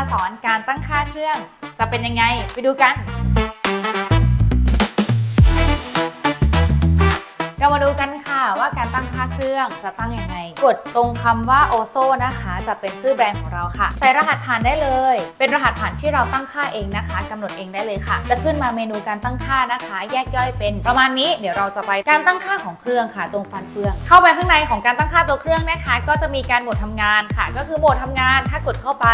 มาสอนการตั้งค่าเครื่อง จะเป็นยังไงไปดูกันเรามาดูกันค่ะว่าการตั้งค่าเครื่องจะตั้งยังไง กดตรงคำว่าโอโซนะคะ จะเป็นชื่อแบรนด์ของเราค่ะ ใส่รหัสผ่านได้เลย เป็นรหัสผ่านที่เราตั้งค่าเองนะคะกำหนดเองได้เลยค่ะ จะขึ้นมาเมนูการตั้งค่านะคะ แยกย่อยเป็นประมาณนี้เดี๋ยวเราจะไปการตั้งค่าของเครื่องค่ะ ตรงฟันเฟือง เข้าไปข้างในของการตั้งค่าตัวเครื่องนะคะ ก็จะมีการโหมดทำงานค่ะ ก็คือโหมดทำงานถ้ากดเข้าไป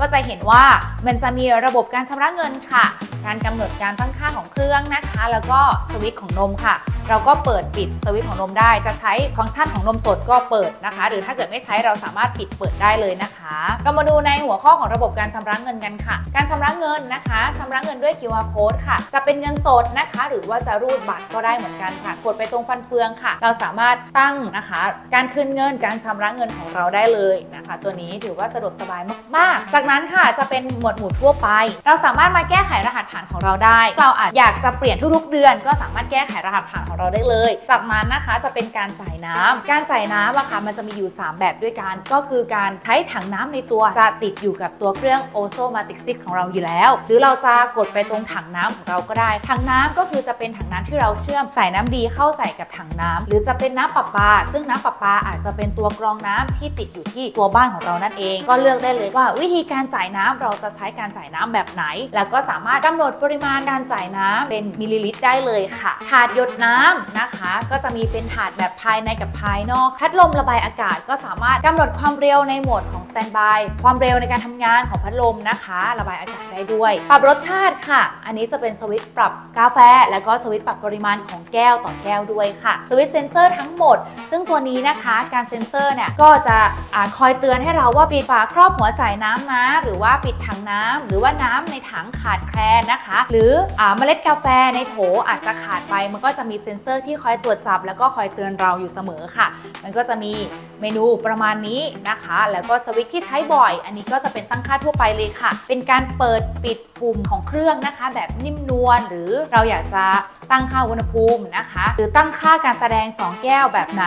ก็จะเห็นว่ามันจะมีระบบการชำระเงินค่ะ การกำหนดการตั้งค่าของเครื่องนะคะ แล้วก็สวิตช์ของนมค่ะ เราก็เปิดปิดสวิตช์ของนมได้ จะใช้ฟังก์ชันของนมสดก็เปิดนะคะ หรือถ้าเกิดไม่ใช้เราสามารถปิดเปิดได้เลยนะคะ ก็มาดูในหัวข้อของระบบการชำระเงินกันค่ะ การชำระเงินนะคะชำระเงินด้วย QR code ค่ะ จะเป็นเงินสดนะคะ หรือว่าจะรูดบัตรก็ได้เหมือนกันค่ะ กดไปตรงฟันเฟืองค่ะ เราสามารถตั้งนะคะ การคืนเงิน การชำระเงินของเราได้เลยนะคะ ตัวนี้ถือว่าสะดวกสบายมากๆจากนั้นค่ะจะเป็นหมวดหมู่ทั่วไป เราสามารถมาแก้ไขรหัสผ่านของเราได้ เราอาจอยากจะเปลี่ยนทุกๆเดือน ก็สามารถแก้ไขรหัสผ่านของเราได้เลย จากนั้นนะคะจะเป็นการจ่ายน้ำการจ่ายน้ำอะค่ะมันจะมีอยู่ 3 แบบด้วยกัน ก็คือการใช้ถังน้ำในตัวจะติดอยู่กับตัวเครื่อง o s o m a t i c 6ของเราอยู่แล้ว หรือเราจะกดไปตรงถังน้ำของเราก็ได้ ถังน้ำก็คือจะเป็นถังน้ำที่เราเชื่อมใสายน้ำดีเข้าใส่กับถังน้ำหรือจะเป็นน้ำประปา ซึ่งน้ำประปาอาจจะเป็นตัวกรองน้ำที่ติดอยู่ที่ตัวบ้านของเรานั่นเอง ก็เลือกได้เลยว่าวิธีการจ่ายน้ำเราจะใช้การจ่ายน้ำแบบไหน แล้วก็สามารถกำหนดปริมาณการจ่ายน้ำเป็นมิลลิลิตรได้เลยค่ะ ถาดหยดน้ำนะคะ ก็จะมีเป็นถาดแบบภายในกับภายนอก พัดลมระบายอากาศก็สามารถกำหนดความเร็วในโหมดของ แตนบายความเร็วในการทำงานของพัดลมนะคะ ระบายอากาศได้ด้วย ปรับรสชาติค่ะ อันนี้จะเป็นสวิตช์ปรับกาแฟ แล้วก็สวิตช์ปรับปริมาณของแก้วต่อแก้วด้วยค่ะสวิตช์เซนเซอร์ทั้งหมด ซึ่งตัวนี้นะคะการเซ็นเซอร์เนี่ยก็จะอคอยเตือนให้เราว่าปิดฝาครอบหัวจ่ายน้ำนะ หรือว่าปิดถังน้ำหรือว่าน้ำในถังขาดแคลนนะคะ หรืออเมล็ดกาแฟในโถอาจจะขาดไป มันก็จะมีเซ็นเซอร์ที่คอยตรวจจับ แล้วก็คอยเตือนเราอยู่เสมอค่ะ มันก็จะมีเมนูประมาณนี้นะคะ แล้วก็สวิตช์ที่ใช้บ่อย อันนี้ก็จะเป็นตั้งค่าทั่วไปเลยค่ะ เป็นการเปิดปิดปุ่มของเครื่องนะคะ แบบนิ่มนวลหรือเราอยากจะตั้งค่าอุณหภูมินะคะ หรือตั้งค่าการแสดง 2 แก้วแบบไหน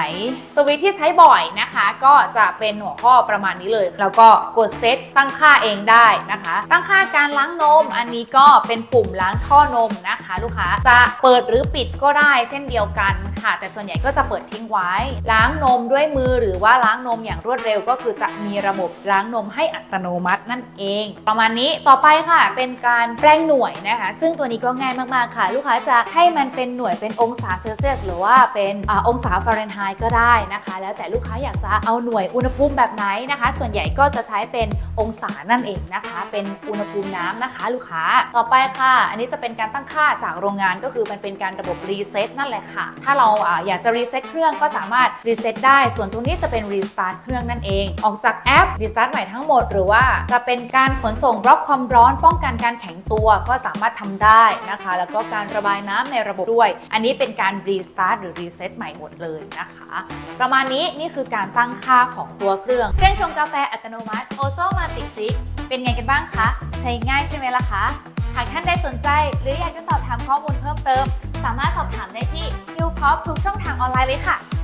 สวิตที่ใช้บ่อยนะคะ ก็จะเป็นหัวข้อประมาณนี้เลย แล้วก็กดเซตตั้งค่าเองได้นะคะ ตั้งค่าการล้างนม อันนี้ก็เป็นปุ่มล้างท่อนมนะคะ ลูกค้าจะเปิดหรือปิดก็ได้เช่นเดียวกันค่ะ แต่ส่วนใหญ่ก็จะเปิดทิ้งไว้ ล้างนมด้วยมือหรือว่าล้างนมอย่างรวดเร็วก็คือจะมีระบบล้างนมให้อัตโนมัตินั่นเอง ประมาณนี้ต่อไปค่ะ เป็นการแปลงหน่วยนะคะ ซึ่งตัวนี้ก็ง่ายมากๆค่ะ ลูกค้าจะให้มันเป็นหน่วยเป็นองศาเซลเซียสหรือว่าเป็นอองศาฟาเรนไฮต์ก็ได้นะคะ แล้วแต่ลูกค้าอยากจะเอาหน่วยอุณหภูมิแบบไหนนะคะ ส่วนใหญ่ก็จะใช้เป็นองศานั่นเองนะคะ เป็นอุณหภูมิน้ำนะคะลูกค้าต่อไปค่ะ อันนี้จะเป็นการตั้งค่าจากโรงงานก็คือมันเป็นการระบบรีเซ็ตนั่นแหละค่ะ ถ้าเราอยากจะรีเซ็ตเครื่องก็สามารถรีเซ็ตได้ ส่วนตรงนี้จะเป็นรีสตาร์ทเครื่องนั่นเอง ออกจากแอปรีสตาร์ทใหม่ทั้งหมด หรือว่าจะเป็นการขนส่งบล็อกความร้อนป้องกันการแข็งตัวก็สามารถทำได้นะคะ แล้วก็การระบายน้ำในระบบด้วย อันนี้เป็นการรีสตาร์ทหรือรีเซ็ตใหม่หมดเลยนะคะ ประมาณนี้นี่คือการตั้งค่าของตัวเครื่อง เครื่องชงกาแฟอัตโนมัติ o s o m a t i c 6เป็นไงกันบ้างคะ ใช้ง่ายใช่ไหมล่ะคะ หากท่านได้สนใจหรืออยากจะสอบถามข้อมูลเพิ่มเติม สามารถสอบถามได้ที่ยูพอปทุกช่องทางออนไลน์เลยค่ะ